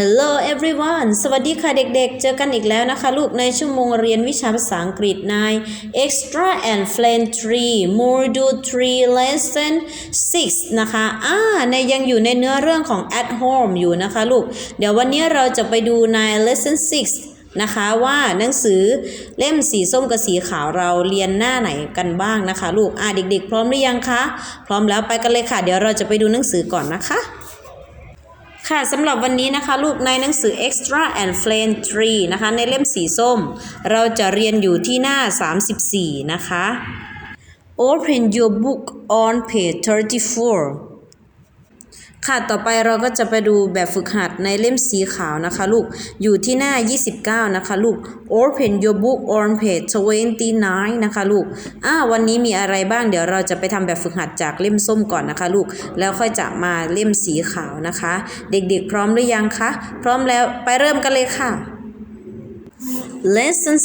Hello everyone สวัสดีค่ะเด็กๆ เจอกันอีกแล้วนะคะ ลูกในชั่วโมงเรียนวิชาภาษาอังกฤษใน Extra and Flame 3 Module 3 Lesson 6 นะคะ อ่า ในยังอยู่ในเนื้อเรื่องของ at home อยู่นะคะลูก เดี๋ยววันนี้เราจะไปดูใน Lesson 6นะคะว่าหนังสือเล่มสีส้มกับสีขาวเราเรียนหน้าไหนกันบ้างนะคะ ลูกอ่าเด็ก ๆ พร้อมหรือยังคะ พร้อมแล้วไปกันเลยค่ะ เดี๋ยวเราจะไปดูหนังสือก่อนนะคะ ค่ะสำหรับวันนี้นะคะ ลูกในหนังสือ Extra and Flame 3นะคะ ในเล่มสีส้ม เราจะเรียนอยู่ที่หน้า 34 นะคะ Open your book on page 34 ค่ะต่อไปเราก็จะไปดูแบบฝึกหัดในเล่มสีขาวนะคะลูก อยู่ที่หน้า 29 นะคะลูก Open your book on page 29 นะคะลูกอ่าวันนี้มีอะไรบ้างเดี๋ยวเราจะไปทำแบบฝึกหัดจากเล่มส้มก่อนนะคะลูก แล้วค่อยจะมาเล่มสีขาวนะคะ เด็กๆพร้อมหรือยังคะ พร้อมแล้วไปเริ่มกันเลยค่ะ Lesson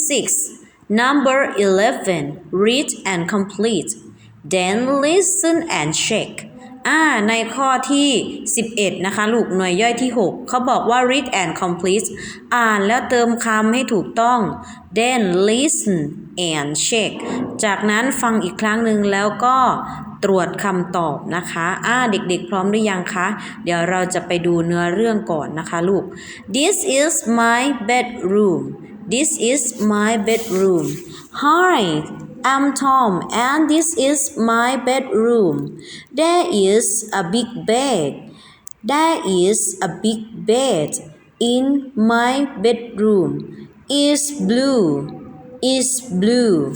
6 Number 11 Read and complete then listen and check อ่าในข้อที่ 11 นะคะ ลูกหน่วยย่อยที่ 6 เขาบอกว่า read and complete อ่านแล้วเติมคำให้ถูกต้อง then listen and check จากนั้นฟังอีกครั้งหนึ่งแล้วก็ตรวจคำตอบนะคะอ่าเด็กๆ พร้อมหรือยังคะ เดี๋ยวเราจะไปดูเนื้อเรื่องก่อนนะคะลูก This is my bedroom This is my bedroom Hi I'm Tom and this is my bedroom There is a big bed There is a big bed in my bedroom It's blue It's blue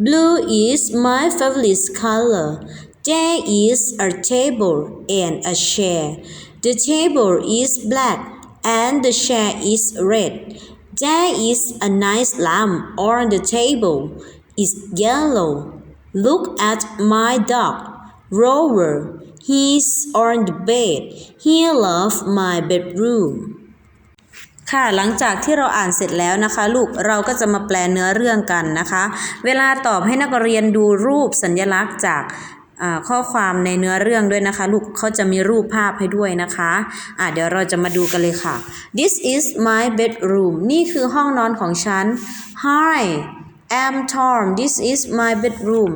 Blue is my favorite color. There is a table and a chair. The table is black and the chair is red. There is a nice lamp on the table. Is yellow. Look at my dog, Rover. He's on the bed. He loves my bedroom. ค่ะหลังจากที่เราอ่านเสร็จแล้วนะคะ ลูกเราก็จะมาแปลเนื้อเรื่องกันนะคะ เวลาตอบให้นักเรียนดูรูปสัญลักษณ์จากอ่าข้อความในเนื้อเรื่องด้วยนะคะ ลูกเขาจะมีรูปภาพให้ด้วยนะคะอ่าเดี๋ยวเราจะมาดูกันเลยค่ะ This is my bedroom นี่คือห้องนอนของฉัน Hi I'm Tom this is my bedroom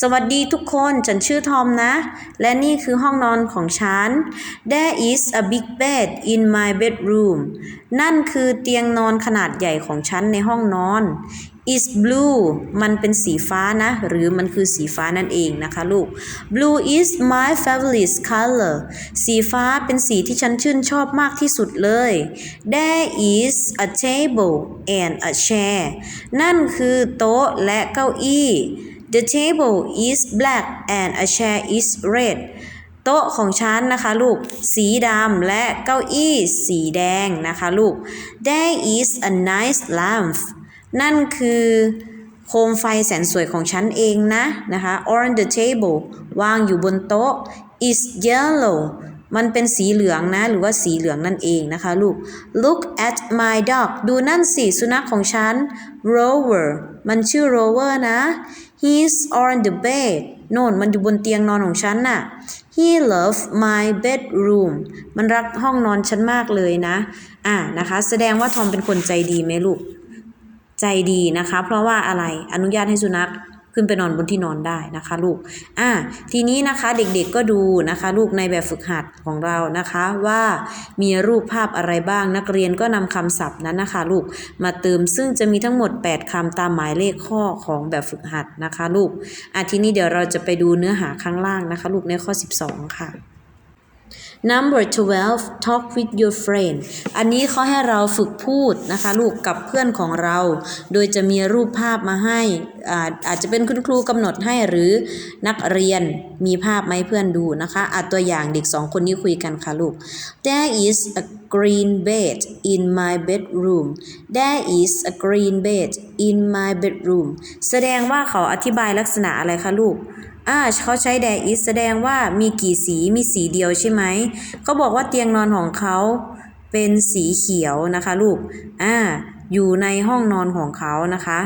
สวัสดีทุกคนฉันชื่อทอมนะ และนี่คือห้องนอนของฉัน There is a big bed in my bedroom นั่นคือเตียงนอนขนาดใหญ่ของฉันในห้องนอน is blue มันเป็นสีฟ้านะ หรือมันคือสีฟ้านั่นเองนะคะลูก blue is my favorite color สีฟ้าเป็นสีที่ฉันชื่นชอบมากที่สุดเลย there is a table and a chair นั่นคือโต๊ะและเก้าอี้ the table is black and a chair is red โต๊ะของฉันนะคะลูก สีดำและเก้าอี้สีแดงนะคะลูก there is a nice lamp นั่นคือโคมไฟแสนสวยของฉันเองนะนะคะ on the table วางอยู่บนโต๊ะ is yellow มันเป็นสีเหลืองนะ หรือว่าสีเหลืองนั่นเองนะคะลูก look at my dog ดูนั่นสิ สุนัขของฉัน rover มันชื่อ rover นะ he's on the bed โน่นมันอยู่บนเตียงนอนของฉันน่ะ he loves my bedroom มันรักห้องนอนฉันมากเลยนะ อะนะคะ แสดงว่าทอมเป็นคนใจดีไหมลูก ใจดีนะคะ เพราะว่าอะไรอนุญาตให้สุนัขขึ้นไปนอนบนที่นอนได้นะคะ ลูก อ่า ทีนี้นะคะเด็กๆก็ดูนะคะ ลูกในแบบฝึกหัดของเรานะคะ ว่ามีรูปภาพอะไรบ้างนักเรียนก็นำคำศัพท์นั้นนะคะ ลูกมาเติมซึ่งจะมีทั้งหมด 8คำตามหมายเลขข้อของแบบฝึกหัดนะคะ ลูกอะทีนี้เดี๋ยวเราจะไปดูเนื้อหาข้างล่างนะคะ ลูกในข้อ 12 ค่ะ Number 12 talk with your friend อันนี้เขาให้เราฝึกพูดนะคะลูกกับเพื่อนของเรา โดยจะมีรูปภาพมาให้อาอาจจะเป็นคุณครูกำหนดให้หรือนักเรียนมีภาพมาให้เพื่อนดูนะคะอาตัวอย่างเด็กสองคนนี้คุยกันค่ะลูก There is a green bed in my bedroom There is a green bed in my bedroom แสดงว่าเขาอธิบายลักษณะอะไรคะลูก อ่าเขาใช้ there is แสดงว่ามีกี่สีมีสีเดียวใช่ไหมเขาบอกว่าเตียงนอนของเขาเป็นสีเขียวนะคะลูกอ่าอยู่ในห้องนอนของเขานะคะ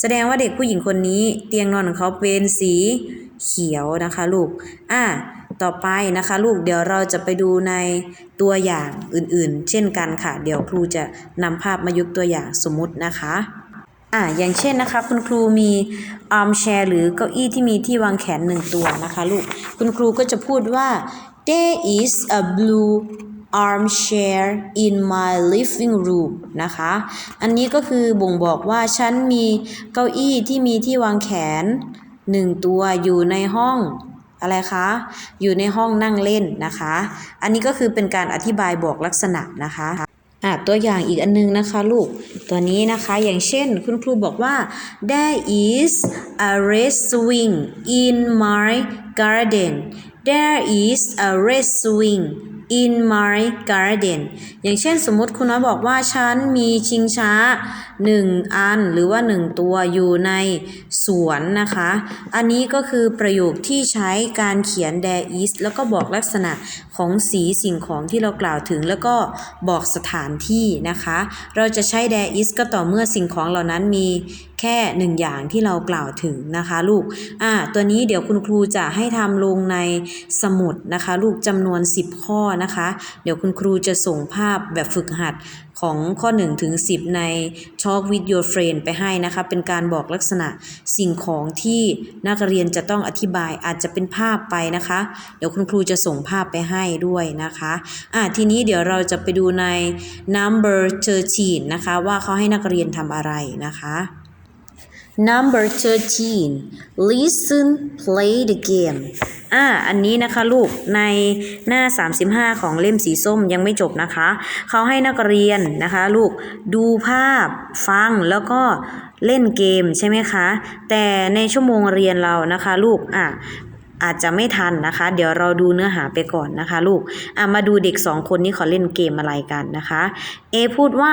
แสดงว่าเด็กผู้หญิงคนนี้เตียงนอนของเขาเป็นสีเขียวนะคะลูกอ่าต่อไปนะคะลูกเดี๋ยวเราจะไปดูในตัวอย่างอื่นๆ เช่นกันค่ะ เดี๋ยวครูจะนำภาพมายุกตัวอย่างสมมุตินะคะ อ่าอย่างเช่นนะคะคุณครูมี arm chair หรือเก้าอี้ที่มีที่วางแขนหนึ่งตัวนะคะลูกคุณครูก็จะพูดว่า there is a blue armchair in my living room นะคะ อันนี้ก็คือบ่งบอกว่าฉันมีเก้าอี้ที่มีที่วางแขนหนึ่งตัวอยู่ในห้องอะไรคะ อยู่ในห้องนั่งเล่นนะคะ อันนี้ก็คือเป็นการอธิบายบอกลักษณะนะคะ อะตัวอย่างอีกอันนึงนะคะลูก ตัวนี้นะคะอย่างเช่นคุณครูบอกว่า there is a red swing in my garden there is a red swing in my garden อย่างเช่นสมมติคุณน้อยบอกว่าฉันมีชิงช้า หนึ่งอันหรือว่าหนึ่งตัวอยู่ในสวนนะคะ อันนี้ก็คือประโยคที่ใช้การเขียน there is แล้วก็บอกลักษณะของสีสิ่งของที่เรากล่าวถึง แล้วก็บอกสถานที่นะคะ เราจะใช้ there is ก็ต่อเมื่อสิ่งของเหล่านั้นมีแค่หนึ่งอย่างที่เรากล่าวถึงนะคะลูก อ่า ตัวนี้เดี๋ยวคุณครูจะให้ทำลงในสมุดนะคะ ลูกจำนวน 10 ข้อนะคะ เดี๋ยวคุณครูจะส่งภาพแบบฝึกหัด ของข้อ1ถึง10 ใน Talk with your friend ไปให้นะคะ เป็นการบอกลักษณะสิ่งของที่นักเรียนจะต้องอธิบายอาจจะเป็นภาพไปนะคะ เดี๋ยวคุณครูจะส่งภาพไปให้ด้วยนะคะอะทีนี้เดี๋ยวเราจะไปดูใน number 13นะคะ ว่าเขาให้นักเรียนทำอะไรนะคะ Number 13 listen play the game อ่า อันนี้นะคะลูกในหน้า 35 ของเล่มสีส้มยังไม่จบนะคะ เขาให้นักเรียนนะคะลูกดูภาพฟังแล้วก็เล่นเกมใช่ไหมคะ แต่ในชั่วโมงเรียนเรานะคะลูกอะอาจจะไม่ทันนะคะ เดี๋ยวเราดูเนื้อหาไปก่อนนะคะลูกอะมาดูเด็กสองคนนี้เขาเล่นเกมอะไรกันนะคะ A พูดว่า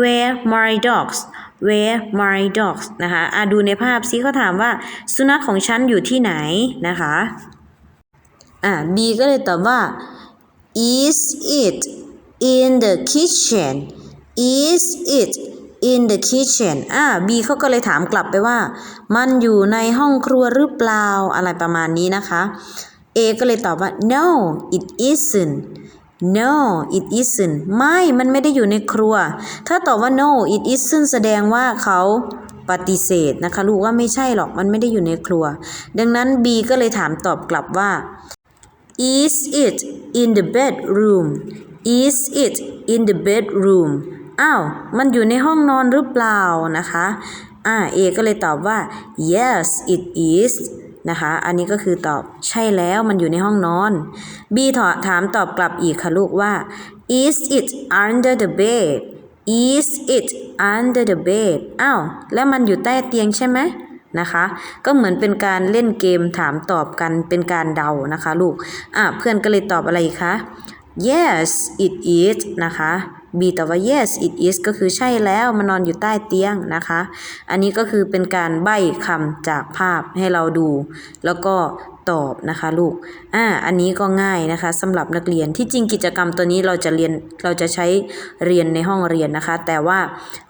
where my dogs where my dogs นะคะอะดูในภาพซิเขาถามว่าสุนัขของฉันอยู่ที่ไหนนะคะอะ B ก็เลยตอบว่า is it in the kitchen is it in the kitchen อ่า B เขาก็เลยถามกลับไปว่า มันอยู่ในห้องครัวหรือเปล่าอะไรประมาณนี้นะคะ A ก็เลยตอบว่า no it isn't no it isn't ไม่ มันไม่ได้อยู่ในครัว ถ้าตอบว่า no it isn't แสดงว่าเขาปฏิเสธนะคะลูกว่าไม่ใช่หรอกมันไม่ได้อยู่ในครัว ดังนั้น B ก็เลยถามตอบกลับว่า Is it in the bedroom? Is it in the bedroom? อ้าว มันอยู่ในห้องนอนหรือเปล่านะคะ อ่า A ก็เลยตอบว่า yes it is นะคะ อันนี้ก็คือตอบใช่แล้วมันอยู่ในห้องนอน B ถอถามตอบกลับอีกค่ะลูกว่า is it under the bed is it under the bed อ้าว แล้วมันอยู่ใต้เตียงใช่ไหมนะคะ ก็เหมือนเป็นการเล่นเกมถามตอบกันเป็นการเดานะคะลูก อะเพื่อนก็เลยตอบอะไรคะ yes it is นะคะ B ตอบว่า yes it is ก็คือใช่แล้วมันนอนอยู่ใต้เตียงนะคะ อันนี้ก็คือเป็นการใบ้คำจากภาพให้เราดู แล้วก็ตอบนะคะลูก อ่า อันนี้ก็ง่ายนะคะสำหรับนักเรียนที่จริงกิจกรรมตัวนี้เราจะเรียนเราจะใช้เรียนในห้องเรียนนะคะ แต่ว่า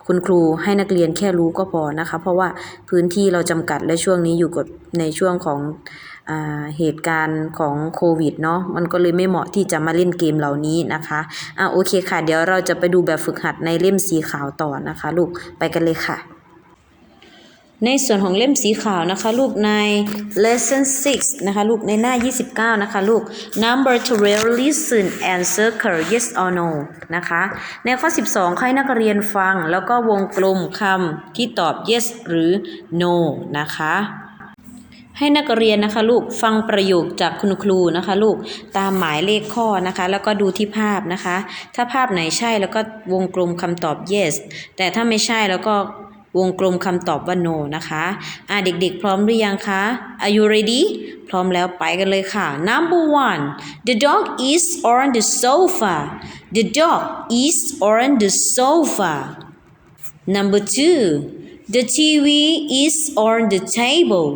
คุณครูให้นักเรียนแค่รู้ก็พอนะคะ เพราะว่าพื้นที่เราจำกัดและช่วงนี้อยู่กับในช่วงของ เหตุการณ์ของโควิดเนาะมันก็เลยไม่เหมาะที่จะมาเล่นเกมเหล่านี้นะคะอ่าโอเคค่ะ เดี๋ยวเราจะไปดูแบบฝึกหัดในเล่มสีขาวต่อนะคะ ลูกไปกันเลยค่ะ ในส่วนของเล่มสีขาวนะคะ ลูกใน lesson 6 นะคะ ลูกในหน้า 29 นะคะ ลูก number 12 listen and circle yes or no นะคะ ในข้อ 12ให้นักเรียนฟังแล้วก็วงกลมคำที่ตอบ yes หรือ no นะคะ ให้นักเรียนนะคะลูกฟังประโยคจากคุณครูนะคะลูกตามหมายเลขข้อนะคะ แล้วก็ดูที่ภาพนะคะ ถ้าภาพไหนใช่แล้วก็วงกลมคำตอบ yes แต่ถ้าไม่ใช่แล้วก็วงกลมคำตอบว่า no นะคะอ่าเด็กๆ พร้อมหรือยังคะ Are you ready พร้อมแล้วไปกันเลยค่ะ Number one the dog is on the sofa the dog is on the sofa Number two the TV is on the table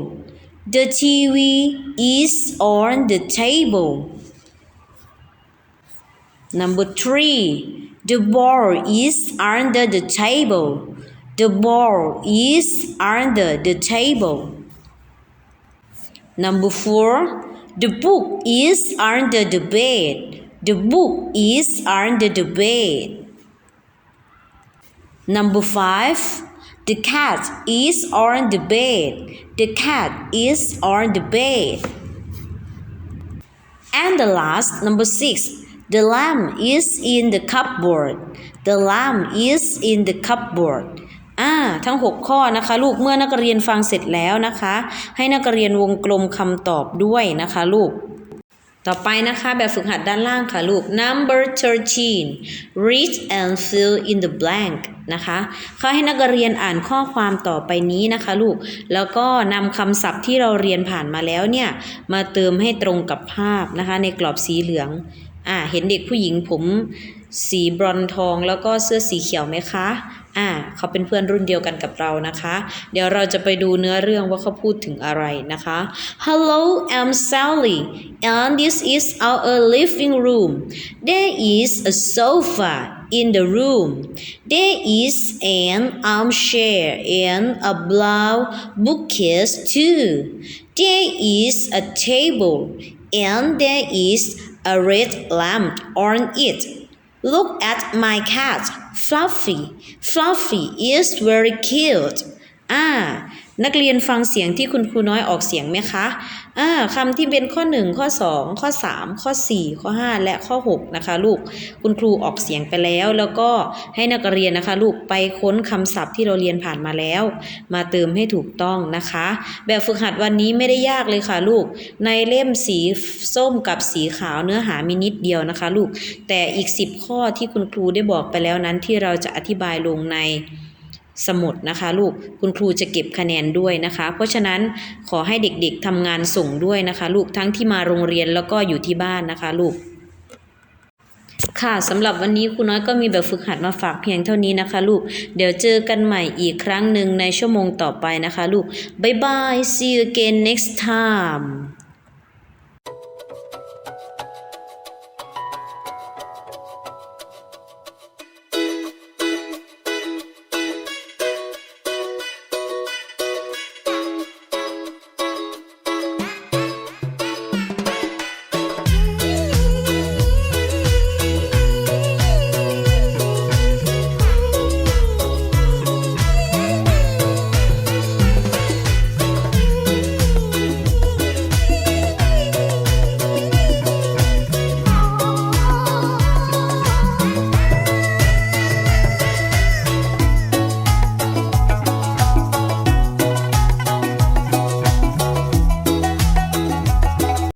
the TV is on the table. Number three, the ball is under the table. The ball is under the table. Number four, The book is under the bed The book is under the bed Number five The cat is on the bed The cat is on the bed And the last, number six, the lamp is in the cupboard. The lamp is in the cupboard. อ่าทั้ง 6 ข้อนะคะ ลูกเมื่อนักเรียนฟังเสร็จแล้วนะคะ ให้นักเรียนวงกลมคำตอบด้วยนะคะ ลูก ต่อไปนะคะแบบฝึกหัดด้านล่างค่ะลูก number 13 read and fill in the blank นะคะเขาให้นักเรียนอ่านข้อความต่อไปนี้นะคะลูก แล้วก็นำคำศัพท์ที่เราเรียนผ่านมาแล้วเนี่ยมาเติมให้ตรงกับภาพนะคะในกรอบสีเหลืองอ่าเห็นเด็กผู้หญิงผมสีบรอนซ์ทองแล้วก็เสื้อสีเขียวไหมคะ อ่าเขาเป็นเพื่อนรุ่นเดียวกันกับเรานะคะ เดี๋ยวเราจะไปดูเนื้อเรื่องว่าเขาพูดถึงอะไรนะคะ Hello I'm Sally and this is our living room there is a sofa in the room there is an armchair and a brown bookcase too there is a table and there is a red lamp on it Look at my cat, Fluffy. Fluffy is very cute. อ่า นักเรียนฟังเสียงที่คุณครูน้อยออกเสียงไหมคะ อ่าคำที่เป็นข้อ 1 ข้อ 2 ข้อ 3 ข้อ 4 ข้อ 5 และข้อ 6 นะคะ ลูกคุณครูออกเสียงไปแล้ว แล้วก็ให้นักเรียนนะคะ ลูกไปค้นคำศัพท์ที่เราเรียนผ่านมาแล้ว มาเติมให้ถูกต้องนะคะ แบบฝึกหัดวันนี้ไม่ได้ยากเลยค่ะ ลูก ในเล่มสีส้มกับสีขาวเนื้อหามีนิดเดียวนะคะ ลูกแต่อีก 10 ข้อที่คุณครูได้บอกไปแล้วนั้นที่เราจะอธิบายลงใน สมุดนะคะลูกคุณครูจะเก็บคะแนนด้วยนะคะ เพราะฉะนั้นขอให้เด็กๆทำงานส่งด้วยนะคะ ลูกทั้งที่มาโรงเรียนแล้วก็อยู่ที่บ้านนะคะลูกค่ะสำหรับวันนี้ครูน้อยก็มีแบบฝึกหัดมาฝากเพียงเท่านี้นะคะ ลูก เดี๋ยวเจอกันใหม่อีกครั้งหนึ่งในชั่วโมงต่อไปนะคะ ลูก บ๊ายบาย see you again next time